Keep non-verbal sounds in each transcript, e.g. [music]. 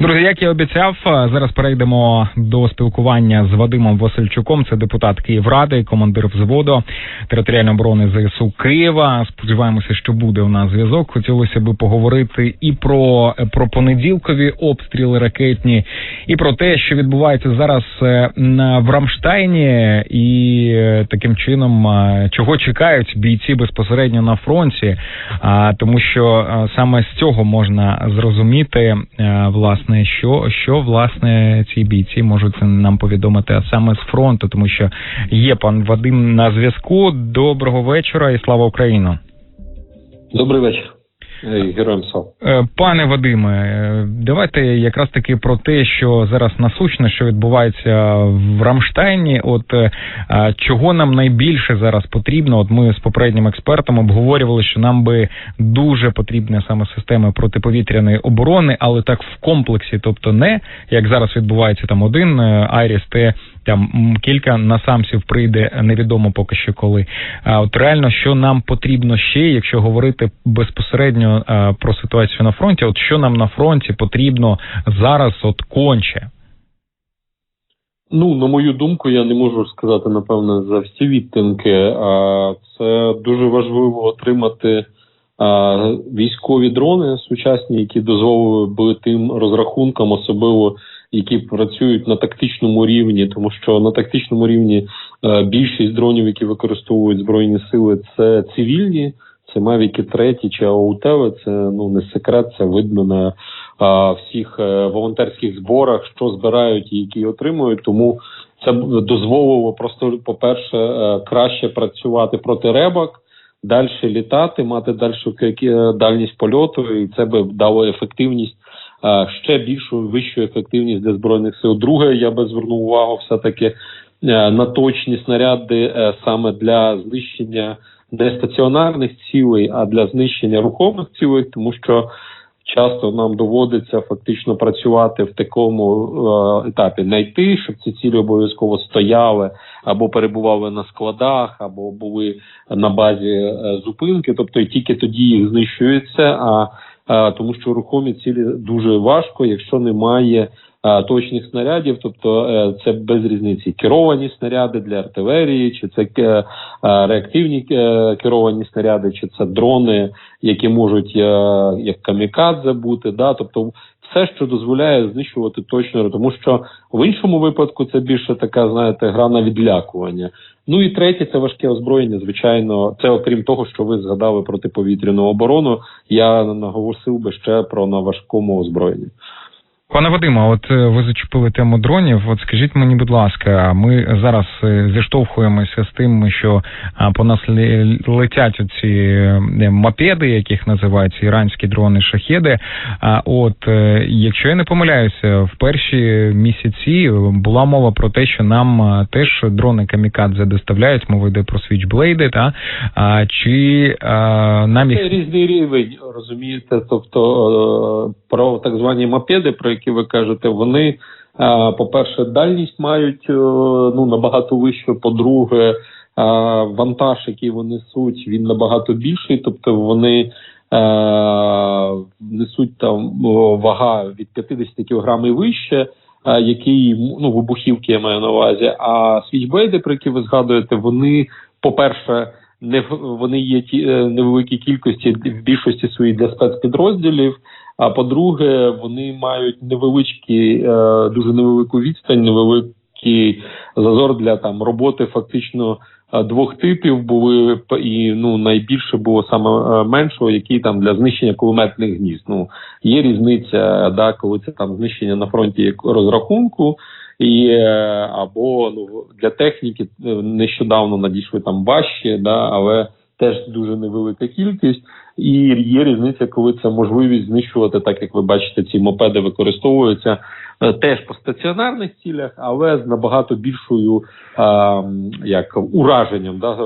Друзі, як я обіцяв, зараз перейдемо до спілкування з Вадимом Васильчуком. Це депутат Київради, командир взводу територіальної оборони ЗСУ Києва. Сподіваємося, що буде у нас зв'язок. Хотілося би поговорити і про, про понеділкові обстріли ракетні, і про те, що відбувається зараз е, в Рамштайні, і е, таким чином е, чого чекають бійці безпосередньо на фронті, тому що саме з цього можна зрозуміти власне, що що власне ці бійці можуть нам повідомити, а саме з фронту, тому що є пан Вадим на зв'язку. Доброго вечора і слава Україну. Добрий вечір. Героям слава. Е, пане Вадиме, е, давайте якраз таки про те, що зараз насущно, що відбувається в Рамштайні. От е, чого нам найбільше зараз потрібно? От ми з попереднім експертом обговорювали, що нам би дуже потрібна саме система протиповітряної оборони, але так в комплексі, тобто не як зараз відбувається там один Айріс Т там кілька насамсів прийде, невідомо поки що коли. А от реально, що нам потрібно ще, якщо говорити безпосередньо про ситуацію на фронті, от що нам на фронті потрібно зараз, от конче. Ну, на мою думку, я не можу сказати напевно за всі відтинки. А це дуже важливо отримати а, військові дрони сучасні, які дозволили би тим розрахункам, особливо які працюють на тактичному рівні, тому що на тактичному рівні е, більшість дронів, які використовують збройні сили, це цивільні. Це Мавіки треті чи АУТЕВи, це ну не секрет, це видно на а, всіх е, волонтерських зборах, що збирають і які отримують. Тому це дозволило просто, по-перше, е, краще працювати проти ребок, далі літати, мати далі дальність польоту, і це би дало ефективність ще більшу вищу ефективність для збройних сил. Друге, я би звернув увагу, все таки е, на точні снаряди е, саме для знищення не стаціонарних цілей, а для знищення рухомих цілей, тому що часто нам доводиться фактично працювати в такому е, етапі, знайти, щоб ці цілі обов'язково стояли або перебували на складах, або були на базі е, зупинки, тобто і тільки тоді їх знищується. А тому що рухомі цілі дуже важко, якщо немає точних снарядів, тобто е, це без різниці керовані снаряди для артилерії, чи це е, реактивні е, керовані снаряди, чи це дрони, які можуть як камікадзе бути, да, тобто все, що дозволяє знищувати точно, тому що в іншому випадку це більше така, знаєте, гра на відлякування. Ну і третє, це важке озброєння. Звичайно, це окрім того, що ви згадали протиповітряну оборону. Я наголосив би ще про на важкому озброєнні. Пане Вадиме, от е, ви зачепили тему дронів. От скажіть мені, будь ласка, ми зараз е, зіштовхуємося з тим, що по нас летять оці е, мопеди, яких називаються іранські дрони шахеди. А от якщо я не помиляюся, в перші місяці була мова про те, що нам теж дрони камікадзе доставляють, мова йде про свічблейди, та чи нам їх різний рівень розумієте, тобто про так звані мопеди, про які ви кажете, вони, е, по-перше, дальність мають е, ну набагато вищу. По-друге, е, вантаж, який вони несуть, він набагато більший, тобто вони. Несуть там вага від 50 кг і вище, який ну вибухівки я маю на увазі. А свічбейди, про які ви згадуєте, вони по-перше, не вони є ті невеликій кількості в більшості своїх для спецпідрозділів. А по-друге, вони мають невеличкі, е, дуже невелику відстань, невеликий зазор для там роботи фактично е, двох типів. Були і ну найбільше було саме е, меншого, який там для знищення кулеметних гнізд. Ну є різниця, да, коли це там знищення на фронті розрахунку. І або ну для техніки нещодавно надійшли там важчі, да, але теж дуже невелика кількість, і є різниця, коли це можливість знищувати, так як ви бачите, ці мопеди використовуються е, теж по стаціонарних цілях, але з набагато більшою а, як ураженням. Да,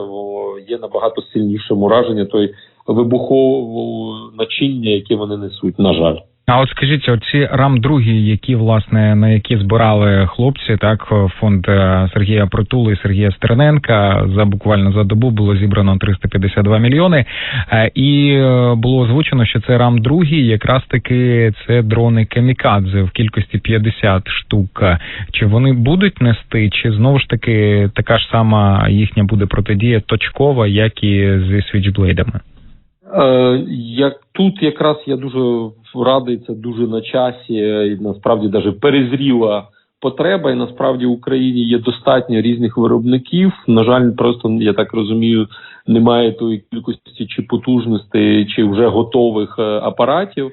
Є набагато сильнішим ураження той вибухового начиння, яке вони несуть, на жаль. А от скажіть, оці рам другі, які власне на які збирали хлопці, так фонд е, Сергія Притули і Сергія Стерненка за буквально за добу було зібрано 352 мільйони. Е, і е, було озвучено, що це рам другі, якраз таки це дрони камікадзе в кількості 50 штук. Чи вони будуть нести, чи знову ж таки така ж сама їхня буде протидія точкова, як і зі свічблейдами? Е, як тут якраз я дуже радий, це дуже на часі, і насправді навіть перезріла потреба, і насправді в Україні є достатньо різних виробників. На жаль, просто я так розумію, немає тої кількості чи потужностей, чи вже готових е, апаратів.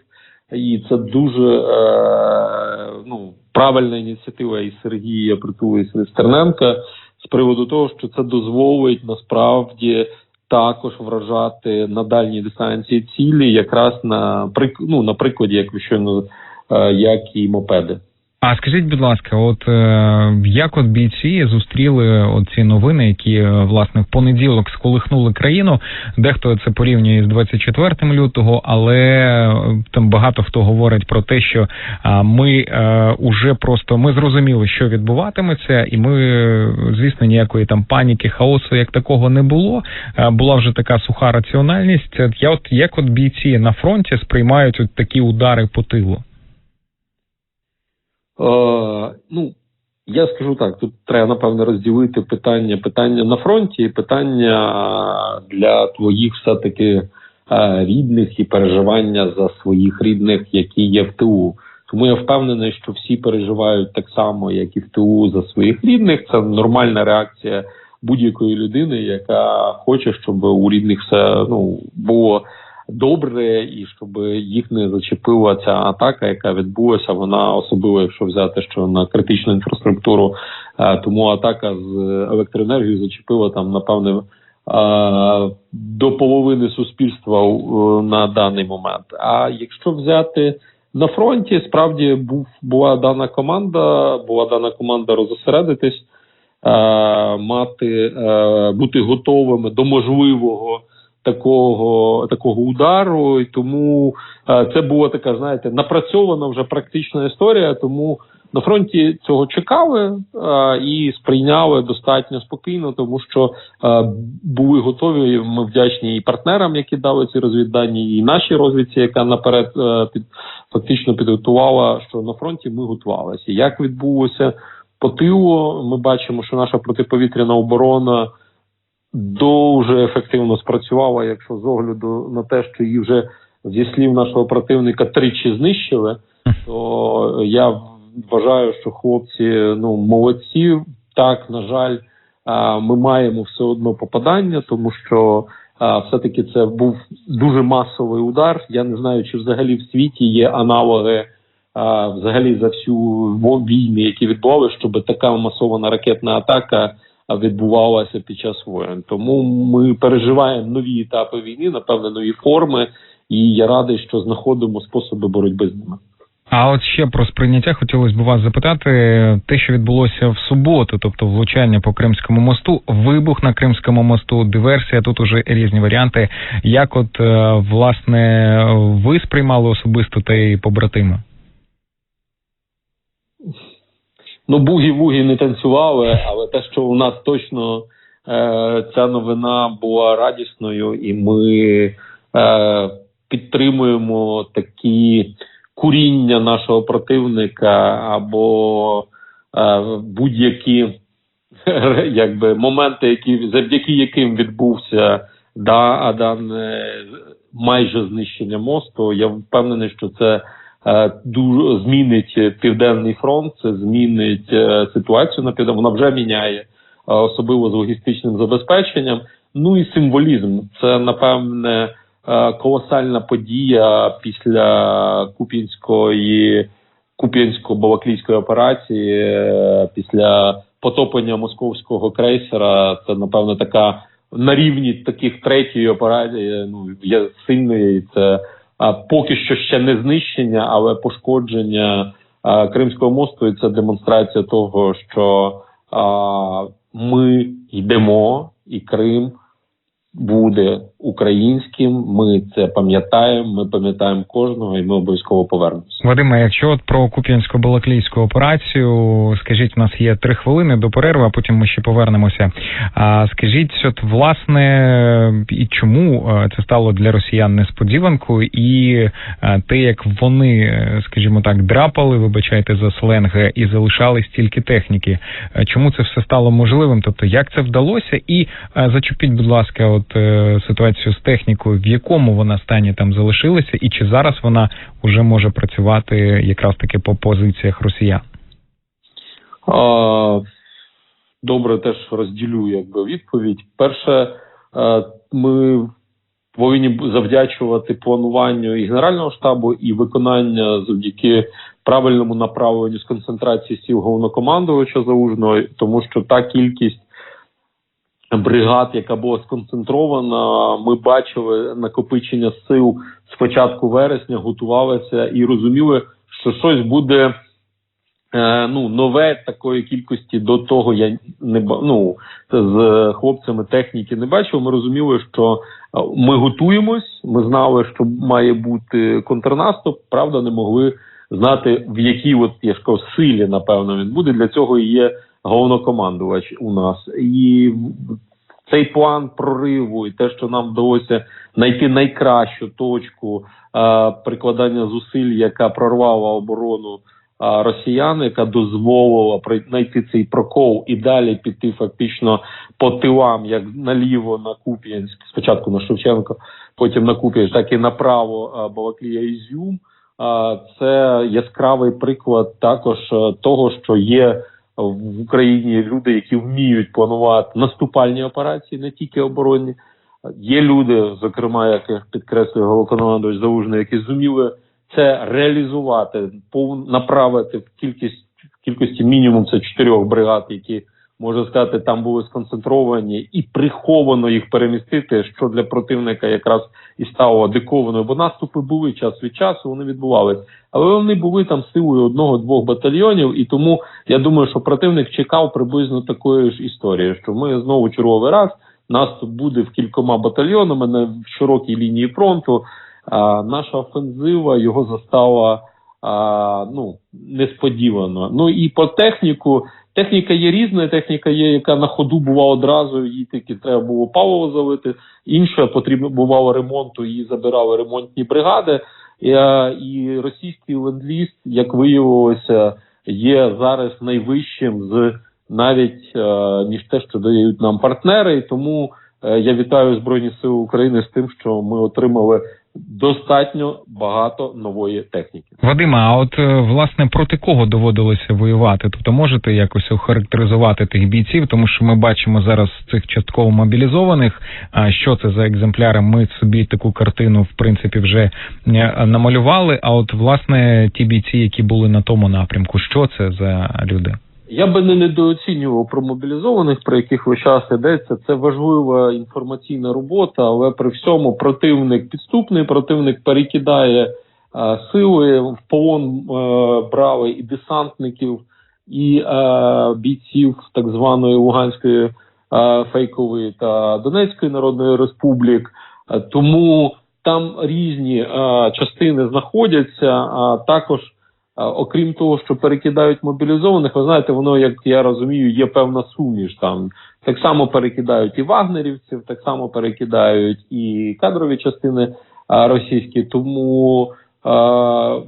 І це дуже е, ну, правильна ініціатива і Сергія Притула, і Стерненка з приводу того, що це дозволить насправді також вражати на дальній дистанції цілі, якраз на ну, на прикладі, як ви щойно е, як і мопеди. А скажіть, будь ласка, от е, як от бійці зустріли оці новини, які е, власне в понеділок сколихнули країну? Дехто це порівнює з 24 лютого, але е, там багато хто говорить про те, що ми уже просто ми зрозуміли, що відбуватиметься, і ми, звісно, ніякої там паніки, хаосу як такого не було. Була вже така суха раціональність. Я от як от бійці на фронті сприймають от такі удари по тилу? Е, ну, я скажу так: тут треба напевно розділити питання питання на фронті і питання для твоїх все-таки е, рідних і переживання за своїх рідних, які є в ТУ. Тому я впевнений, що всі переживають так само, як і в ТУ за своїх рідних. Це нормальна реакція будь-якої людини, яка хоче, щоб у рідних все ну було добре, і щоб їх не зачепила ця атака, яка відбулася. Вона особливо, якщо взяти що на критичну інфраструктуру, е, тому атака з електроенергією зачепила там, напевне. Е, до половини суспільства на даний момент. А якщо взяти на фронті, справді був була дана команда, була дана команда розосередитись, е, мати бути готовими до можливого такого такого удару, і тому е, це була така, знаєте, напрацьована вже практична історія. Тому на фронті цього чекали е, і сприйняли достатньо спокійно, тому що е, були готові. Ми вдячні і партнерам, які дали ці розвіддані, і нашій розвідці, яка наперед під фактично підготувала, що на фронті ми готувалися. Як відбулося по тилу, ми бачимо, що наша протиповітряна оборона дуже ефективно спрацювала, якщо з огляду на те, що її вже зі слів нашого противника тричі знищили, то я вважаю, що хлопці ну молодці. Так, на жаль, ми маємо все одно попадання, тому що все-таки це був дуже масовий удар. Я не знаю, чи взагалі в світі є аналоги. Взагалі за всю війни, які відбувалися, щоб така масована ракетна атака відбувалася під час воєн. Тому ми переживаємо нові етапи війни, напевне, нові форми, і я радий, що знаходимо способи боротьби з ними. А от ще про сприйняття хотілося б вас запитати те, що відбулося в суботу, тобто влучання по Кримському мосту, вибух на Кримському мосту, диверсія. Тут уже різні варіанти. Як, от е, власне, ви сприймали особисто та й побратима? Ну бугі-вугі не танцювали, але те, що у нас точно е, ця новина була радісною, і ми е, підтримуємо такі куріння нашого противника або е, будь-які [laughs] якби моменти, які завдяки яким відбувся да, а дане майже знищення мосту. Я впевнений, що це. Е, змінить південний фронт, це змінить е, ситуацію на південному, Вона вже міняє, е, особливо з логістичним забезпеченням. Ну і символізм. Це напевне колосальна подія після Куп'янської Куп'янсько-Балаклійської операції, після потоплення московського крейсера. Це напевно така на рівні таких третьої операції. Ну є сильної це поки що ще не знищення, але пошкодження Кримського мосту. І це демонстрація того, що ми йдемо, і Крим буде українським. Ми це пам'ятаємо. Ми пам'ятаємо кожного, і ми обов'язково повернемося. Вадиме, якщо от про куп'янсько-балаклійську операцію, скажіть, у нас є три хвилини до перерви, а потім ми ще повернемося. А скажіть, от власне і чому е, це стало для росіян несподіванкою, і е, те, як вони, е, скажімо так, драпали, вибачайте за сленг, і залишали стільки техніки. Чому це все стало можливим? Тобто, як це вдалося? І зачепіть, будь ласка, от е, ситуацію з технікою, в якому вона стані там залишилася, і чи зараз вона вже може працювати якраз таки по позиціях росіян? Добре, теж розділю якби відповідь. Перше, е, ми повинні завдячувати плануванню і Генерального штабу, і виконання завдяки правильному направленню з концентрації сіл головнокомандувача Заужного, тому що та кількість бригад, яка була сконцентрована, ми бачили накопичення сил з початку вересня, готувалися і розуміли, що щось буде е, ну, нове такої кількості до того я не ну, з хлопцями техніки не бачив. Ми розуміли, що е, ми готуємось, ми знали, що має бути контрнаступ, правда, не могли знати, в якій от я ж кажу, силі, напевно, він буде. Для цього і є головнокомандувач у нас. І цей план прориву, і те, що нам вдалося знайти найкращу точку е, прикладання зусиль, яка прорвала оборону а, росіян, яка дозволила знайти цей прокол і далі піти фактично по тилам, як наліво на Куп'янськ, спочатку на Шевченко, потім на Куп'янськ, так і направо а, Балаклія Ізюм. А, Це яскравий приклад також е, того, що є в Україні люди, які вміють планувати наступальні операції, не тільки оборонні. Є люди, зокрема, як підкреслює головнокомандувач Залужний, які зуміли це реалізувати, направити в кількість в кількості мінімум це чотирьох бригад, які можна сказати, там були сконцентровані, і приховано їх перемістити, що для противника якраз і стало дикованою, бо наступи були час від часу, вони відбувалися, але вони були там силою одного-двох батальйонів, і тому я думаю, що противник чекав приблизно такої ж історії, що ми знову черговий раз. Наступ буде в кількома батальйонами на широкій лінії фронту. А, наша офензива його застала а, ну, несподівано. Ну і по техніку. Техніка є різна, техніка є, яка на ходу була одразу, їй тільки треба було паливо залити. Інша потрібно бувало ремонту, її забирали ремонтні бригади. І, і російський ленд-ліз, як виявилося, є зараз найвищим з навіть е, ніж те, що дають нам партнери. І тому е, я вітаю Збройні Сили України з тим, що ми отримали достатньо багато нової техніки. Вадима, а от е, власне проти кого доводилося воювати? Тобто можете якось охарактеризувати тих бійців, тому що ми бачимо зараз цих частково мобілізованих. А що це за екземпляри? Ми собі таку картину в принципі вже е, намалювали. А от власне ті бійці, які були на тому напрямку, що це за люди? Я би не недооцінював про мобілізованих, про яких весь час йдеться. Це важлива інформаційна робота, але при всьому противник підступний, противник перекидає е, сили в полон е, брали і десантників, і е, бійців так званої Луганської е, фейкової та Донецької Народної Республік. Тому там різні е, частини знаходяться, а також. Окрім того, що перекидають мобілізованих, ви знаєте, воно, як я розумію, є певна суміш там. Так само перекидають і вагнерівців, так само перекидають і кадрові частини російські. Тому в-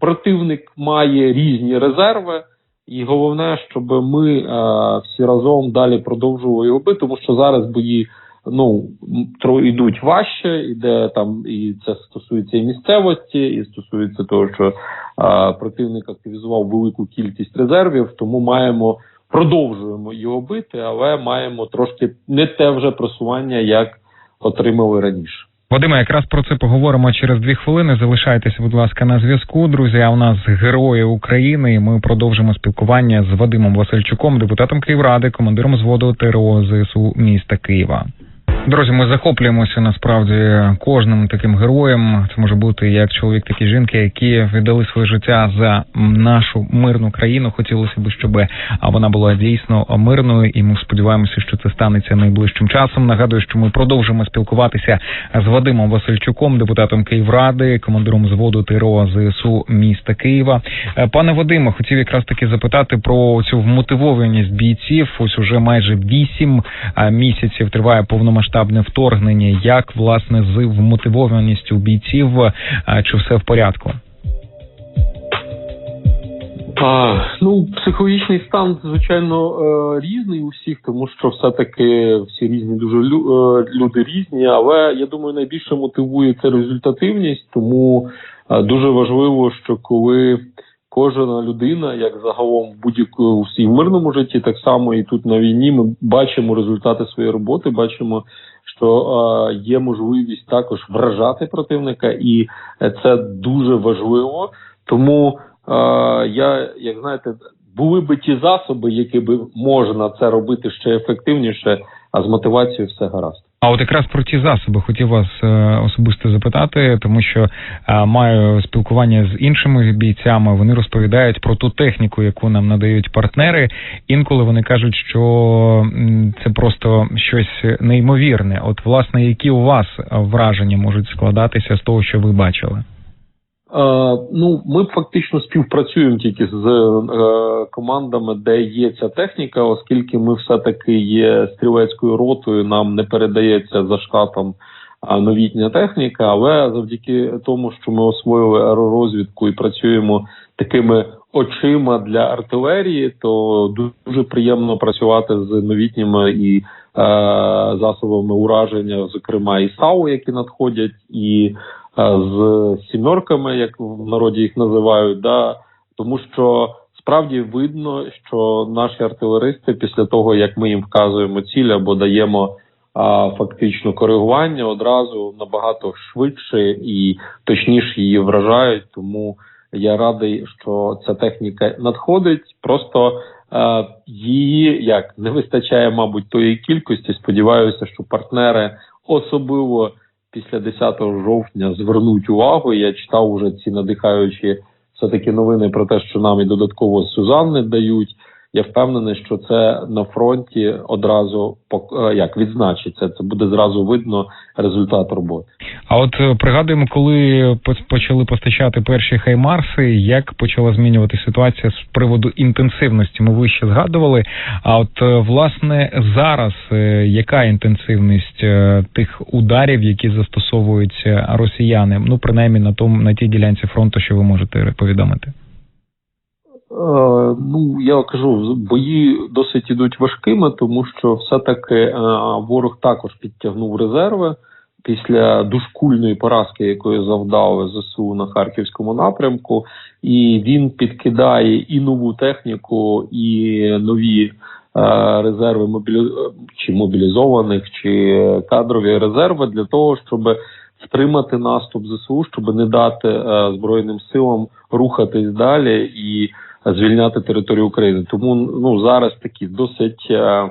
противник має різні резерви, і головне, щоб ми а, всі разом далі продовжували його бити, тому що зараз бої ну йдуть важче, іде там, і це стосується і місцевості, і стосується того, що а, противник активізував велику кількість резервів, тому маємо продовжуємо його бити, але маємо трошки не те вже просування, як отримали раніше. Вадиме, якраз про це поговоримо через дві хвилини. Залишайтеся, будь ласка, на зв'язку, друзі. А у нас герої України. і Ми продовжимо спілкування з Вадимом Васильчуком, депутатом Київради, командиром зводу ТРО ЗСУ міста Києва. Друзі, ми захоплюємося насправді кожним таким героєм. Це може бути як чоловік, так і жінки, які віддали своє життя за нашу мирну країну. Хотілося б, щоб вона була дійсно мирною, і ми сподіваємося, що це станеться найближчим часом. Нагадую, що ми продовжимо спілкуватися з Вадимом Васильчуком, депутатом Київради, командиром зводу ТРО ЗСУ міста Києва. Е, Пане Вадиме, хотів якраз таки запитати про цю вмотивованість бійців. Ось уже майже вісім е, місяців триває повномасштабне вторгнення. Як власне з вмотивованістю бійців, е, чи все в порядку? А, ну, психологічний стан, звичайно, е, різний у всіх, тому що все-таки всі різні, дуже е, люди різні. Але я думаю, найбільше мотивує це результативність, тому дуже важливо, що коли кожна людина, як загалом в будь-якому всій мирному житті, так само і тут на війні, ми бачимо результати своєї роботи, бачимо, що е, є можливість також вражати противника, і е, це дуже важливо. Тому е, я, як знаєте, були би ті засоби, які би можна це робити ще ефективніше, а з мотивацією все гаразд. А от якраз про ті засоби хотів вас е, особисто запитати, тому що е, маю спілкування з іншими бійцями. Вони розповідають про ту техніку, яку нам надають партнери. Інколи вони кажуть, що це просто щось неймовірне. От, власне, які у вас враження можуть складатися з того, що ви бачили? Е, ну, ми фактично співпрацюємо тільки з е, командами, де є ця техніка, оскільки ми все-таки є стрілецькою ротою, нам не передається за штатом новітня техніка, але завдяки тому, що ми освоїли аеророзвідку і працюємо такими очима для артилерії, то дуже приємно працювати з новітніми і засобами ураження, зокрема і САУ, які надходять, і е, з сімерками, як в народі їх називають, да тому що справді видно, що наші артилеристи, після того як ми їм вказуємо ціль або даємо а, фактично коригування, одразу набагато швидше і точніше її вражають. Тому я радий, що ця техніка надходить. Просто е, її як не вистачає, мабуть, тої кількості. Сподіваюся, що партнери особливо після 10 жовтня звернуть увагу. Я читав уже ці надихаючі все таки новини про те, що нам і додатково Сюзанни дають. Я впевнений, що це на фронті одразу е, як відзначиться. Це буде зразу видно результат роботи. А от е, пригадуємо, коли почали постачати перші хаймарси, як почала змінювати ситуація з приводу інтенсивності. Ми вище згадували. А от е, власне зараз яка інтенсивність тих ударів, які застосовують е, росіяни? Ну принаймні на тому на тій ділянці фронту, що ви можете повідомити? Е, ну я кажу, бої досить ідуть важкими, тому що все-таки е, ворог також підтягнув резерви після душкульної поразки, якої завдав ЗСУ на харківському напрямку, і він підкидає і нову техніку, і нові. е, Резерви мобілі... чи мобілізованих, чи кадрові резерви для того, щоб втримати наступ ЗСУ, щоб не дати збройним силам рухатись далі і звільняти територію України. Тому ну зараз такі досить е,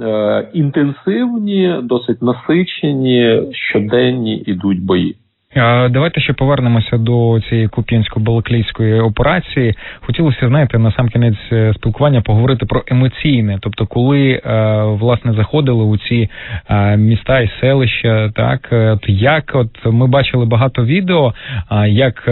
е, інтенсивні, досить насичені, щоденні ідуть бої. Давайте ще повернемося до цієї куп'янсько-балаклійської операції. Хотілося знаєте, на сам кінець е, спілкування поговорити про емоційне, тобто, коли е, власне заходили у ці е, міста і селища, так от як от ми бачили багато відео, як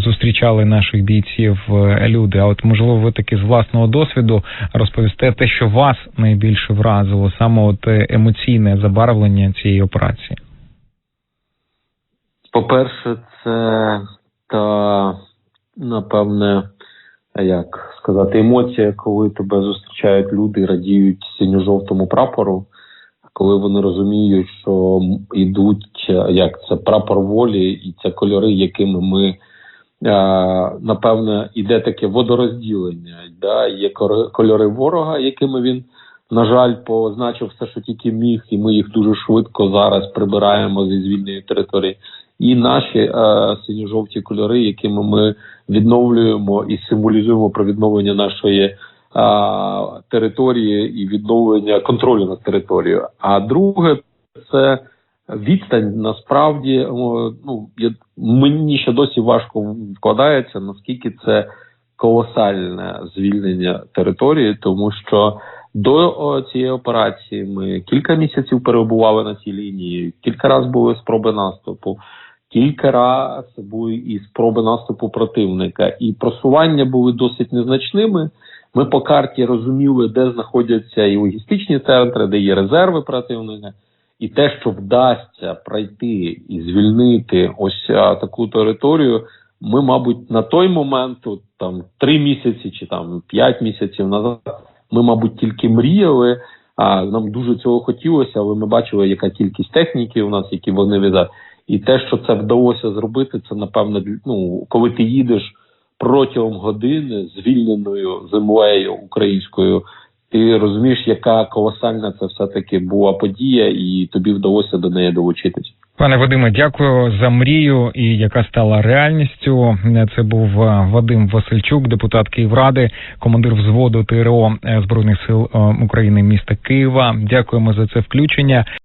зустрічали наших бійців люди. А от можливо, ви таки з власного досвіду розповісте те, що вас найбільше вразило, саме от емоційне забарвлення цієї операції. По-перше, це та напевне, як сказати, емоція, коли тебе зустрічають люди, радіють синьо-жовтому прапору, коли вони розуміють, що йдуть як це прапор волі, і це кольори, якими ми. е, Напевне, іде таке водорозділення. Да? Є кольори ворога, якими він, на жаль, позначив все, що тільки міг, і ми їх дуже швидко зараз прибираємо зі звільненої території. І наші е, синьо-жовті кольори, якими ми відновлюємо і символізуємо про відновлення нашої е, території і відновлення контролю над територією. А друге, це відстань насправді ну я- мені ще досі важко вкладається, наскільки це колосальне звільнення території, тому що до цієї операції ми кілька місяців перебували на цій лінії, кілька разів були спроби наступу. Кілька раз були і спроби наступу противника, і просування були досить незначними. Ми по карті розуміли, де знаходяться і логістичні центри, де є резерви противника, і те, що вдасться пройти і звільнити ось таку територію. Ми, мабуть, на той момент, от, там три місяці чи там п'ять місяців назад, ми, мабуть, тільки мріяли. А нам дуже цього хотілося, але ми бачили, яка кількість техніки у нас, які вони віддали. І те, що це вдалося зробити, це напевно ну, коли ти їдеш протягом години звільненою землею українською, ти розумієш, яка колосальна це все-таки була подія, і тобі вдалося до неї долучитись. Пане Вадиме, дякую за мрію і яка стала реальністю. Це був е, Вадим Васильчук, депутат Київради, командир взводу ТРО е, збройних сил е, України міста Києва. Дякуємо за це включення.